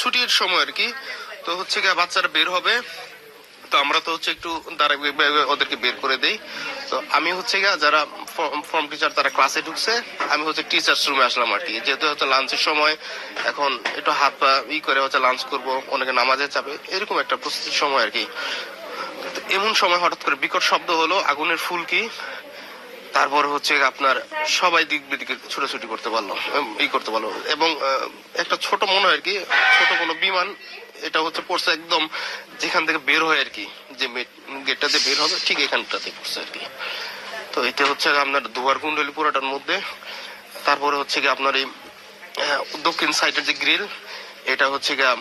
ছুটির সময় আর কি। তো হচ্ছে গিয়ে বাচ্চারা বের হবে। তো আমরা তো হচ্ছে একটু তারা ওদেরকে বের করে দেই। তো আমি হচ্ছে গিয়ে যারা ফর্ম টিচার তারা ক্লাসে ঢুকছে, আমি হচ্ছে টিচার্স রুমে আসলাম আর কি। যেহেতু হচ্ছে লাঞ্চের সময়, এখন একটু হাত পা ই করে হচ্ছে লাঞ্চ করব, অনেকে নামাজে যাবে এরকম একটা প্রস্তুতির সময় আর কি। এমন সময় হঠাৎ করে বিকট শব্দ হলো, আগুনের ফুলকি। তারপর হচ্ছে আপনার সবাই দিক বিদিকে ছুটাছুটি করতে পারল উম, ই করতে পারল। এবং একটা ছোট মনে হয় আর কি ছোট কোনো বিমান এটা হচ্ছে পড়ছে একদম যেখান থেকে বের হয় আর কি যে গেটটাতে বের হবে ঠিক এখানটাতে পড়ছে আর কি। তো এতে হচ্ছে আপনার দুয়ার কুণ্ডলী পুরোটার মধ্যে। তারপরে হচ্ছে কি আপনার এই দক্ষিণ সাইডের যে গ্রিল এটা হচ্ছে গিয়ে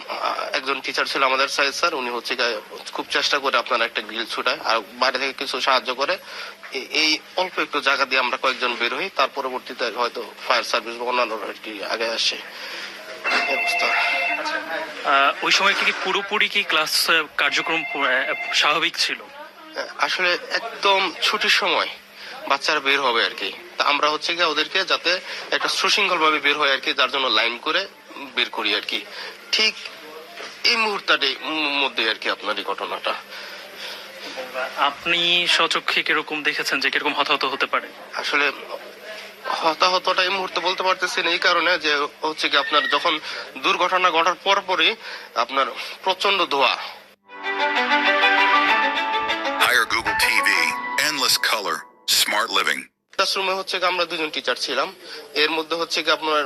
একজন টিচার ছিল আমাদের সাইড স্যার উনি হচ্ছে গিয়ে খুব চেষ্টা করে আপনার একটা গ্রিল ছুটায় আর বাইরে থেকে কিছু সাহায্য করে। এই অল্প একটু জায়গা দিয়ে আমরা কয়েকজন বের হই তার পরবর্তীতে হয়তো ফায়ার সার্ভিস বা অন্যান্য আর কি আগে আসে ওই সময় কি পুরোপুরি কি ক্লাস কার্যক্রম স্বাভাবিক ছিল? আসলে একদম ছুটির সময় বাচ্চারা বের হবে আর কি তা আমরা হচ্ছে গিয়ে ওদেরকে যাতে একটা সুশৃঙ্খল ভাবে বের হয় আর কি যার জন্য লাইন করে বের করি আর কি ঠিক এই মুহূর্তটার মধ্যে আর কি আপনার এই ঘটনাটা আপনি স্বচক্ষে কীরকম দেখেছেন যে কীরকম হতাহত হতে পারে আসলে হতাহতটা এই মুহূর্তে বলতে পারতেছি না এই কারণে যে হচ্ছে কি আপনার যখন দুর্ঘটনা ঘটার পরপরই আপনার প্রচণ্ড ধোয়া Hire Google TV. Endless color. Smart living. ক্লাসরুমে হচ্ছে কি আমরা দুজন টিচার ছিলাম এর মধ্যে হচ্ছে কি আপনার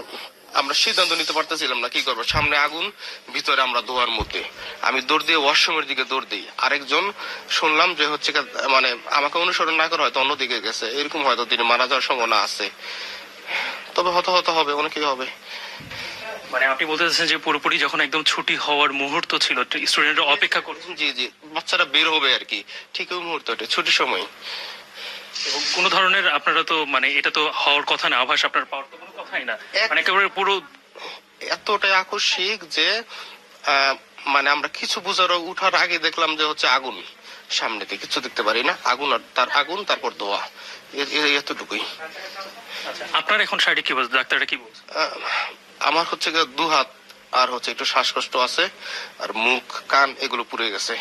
আমরা সিদ্ধান্ত নিতে পারতেছিলাম না কি করব? সামনে আগুন ভিতরে আমরা দোয়ার মধ্যে। আমি দৌড় দিয়ে ওয়াশরুমের দিকে দৌড় দিই। আরেকজন শুনলাম যে হচ্ছে মানে আমাকে অনুসরণ না করে হয়তো অন্যদিকে গেছে। এরকম হয়তো তিনি মারা যাওয়ার সম্ভাবনা আছে। তবে হতাহত হবে অনেকেই হবে। মানে আপনি বলতে চাচ্ছেন যে পুরোপুরি যখন একদম ছুটি হওয়ার মুহূর্ত ছিল স্টুডেন্টরা অপেক্ষা করছে? জি জি। বাচ্চারা বের হবে আর কি। ঠিক ওই মুহূর্তটা ছুটির সময়। এবং কোনো ধরনের আপনারা তো মানে এটা তো হওয়ার কথা না আভাস আপনার পাওয়ার তো না। মানে একেবারে পুরো এতটাই আকস্মিক যে মানে আমরা কিছু বুঝার উঠার আগে দেখলাম যে হচ্ছে আগুন সামনে থেকে কিছু দেখতে পারি না। আগুন আর তার আগুন তারপর এ- এতটুকুই। আপনার এখন শারীরিক কি বলছে? ডাক্তারটা কি বলছে? আমার হচ্ছে দু হাত আর হচ্ছে একটু শ্বাসকষ্ট আছে, আর মুখ, কান এগুলো পুড়ে গেছে।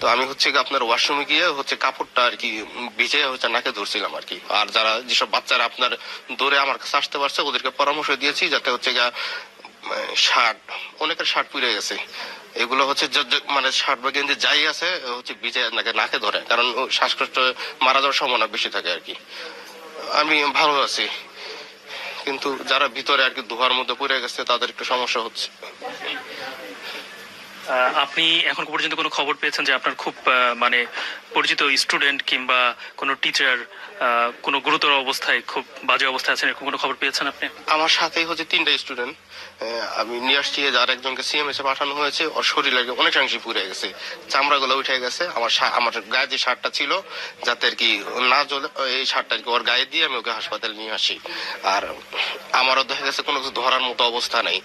তো আমি হচ্ছে আপনার ওয়াশরুমে গিয়ে হচ্ছে কাপড়টা আর কি ভিজে হচ্ছে নাকে ধরছিলাম আর কি। আর যারা যেসব বাচ্চারা আপনার দৌড়ে আমার কাছে আসতে পারছে, ওদেরকে পরামর্শ দিয়েছি যাতে হচ্ছে গিয়া শার্ট, অনেকের শার্ট পুড়ে গেছে। এগুলো হচ্ছে মানে শার্ট বা গেঞ্জি যাই আছে, হচ্ছে ভিজে নাকে নাকে ধরে। কারণ শ্বাসকষ্ট মারা যাওয়ার সম্ভাবনা বেশি থাকে আর কি। আমি ভালো আছি। কিন্তু যারা ভিতরে আর কি ধোয়ার মধ্যে পড়ে গেছে তাদের একটু সমস্যা হচ্ছে। আপনি এখন পর্যন্ত কোনো খবর পেয়েছেন যে আপনার খুব মানে পরিচিত স্টুডেন্ট কিংবা কোনো টিচার কোনো গুরুতর অবস্থায়, খুব বাজে অবস্থায় আছেন এরকম কোনো খবর পেয়েছেন আপনি? আমার সাথেই হচ্ছে তিনটা স্টুডেন্ট আমি নিয়ে আসছি যার একজনকে সিএমএস এ পাঠানো হয়েছে, ওর শরীর কি অনেকাংশে পুড়ে গেছে। চামড়াগুলো উঠে গেছে। আমার আমার গায়ে যে শার্টটা ছিল, যাতে আর কি না জ্বলে, এই শার্টটা ওর গায়ে দিয়ে আমি ওকে হাসপাতালে নিয়ে আসি। আর আমারও দেখা গেছে কোনো কিছু ধরার মতো অবস্থা নেই।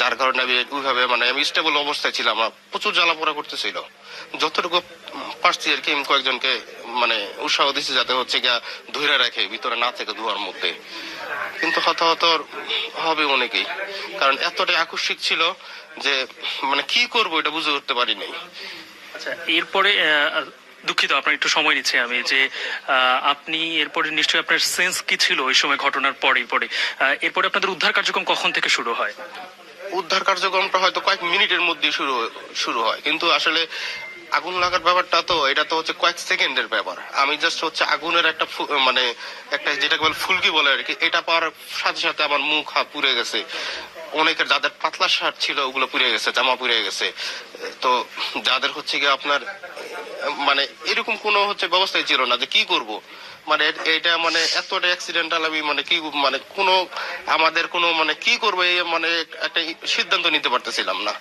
যার কারণে আমি ওইভাবে মানে আমি স্টেবল অবস্থায় ছিলাম প্রচুর জ্বালা পোড়া করতেছিল। যতটুকু পারছি আর কি কয়েকজনকে মানে উৎসাহ দিচ্ছি যাতে হচ্ছে গিয়া ধরে রাখে, ভিতরে না থেকে ধোয়ার মধ্যে। কিন্তু হতাহত হবে অনেকেই। কারণ এতটাই আকস্মিক ছিল যে মানে কি করব এটা বুঝে উঠতে পারি নাই। আচ্ছা এরপরে দুঃখিত, আপনার একটু সময় নিচ্ছে আমি, যে আপনি, এরপরে নিশ্চয়ই আপনার সেন্স কি ছিল ওই সময় ঘটনার পরেই পরে? এরপরে আপনাদের উদ্ধার কার্যক্রম কখন থেকে শুরু হয়? উদ্ধার কার্যক্রমটা হয়তো কয়েক মিনিটের মধ্যে শুরু শুরু হয়। কিন্তু আসলে আগুন লাগার ব্যাপারটা তো, এটা তো হচ্ছে কয়েক সেকেন্ডের ব্যাপার। আমি জাস্ট হচ্ছে আগুনের একটা মানে একটা যেটাকে বলে ফুলকি বলে আর কি, এটা পাওয়ার সাথে সাথে আমার মুখ হাত পুড়ে গেছে। অনেকের যাদের পাতলা শার্ট ছিল, ওগুলো পুড়ে গেছে, জামা পুড়ে গেছে। তো যাদের হচ্ছে কি আপনার মানে এরকম কোনো হচ্ছে ব্যবস্থাই ছিল না যে কি করব। মানে এটা মানে এতটা অ্যাক্সিডেন্টাল আমি মানে কি মানে কোনো আমাদের কোনো মানে কি করব মানে একটা সিদ্ধান্ত নিতে পারতেছিলাম না।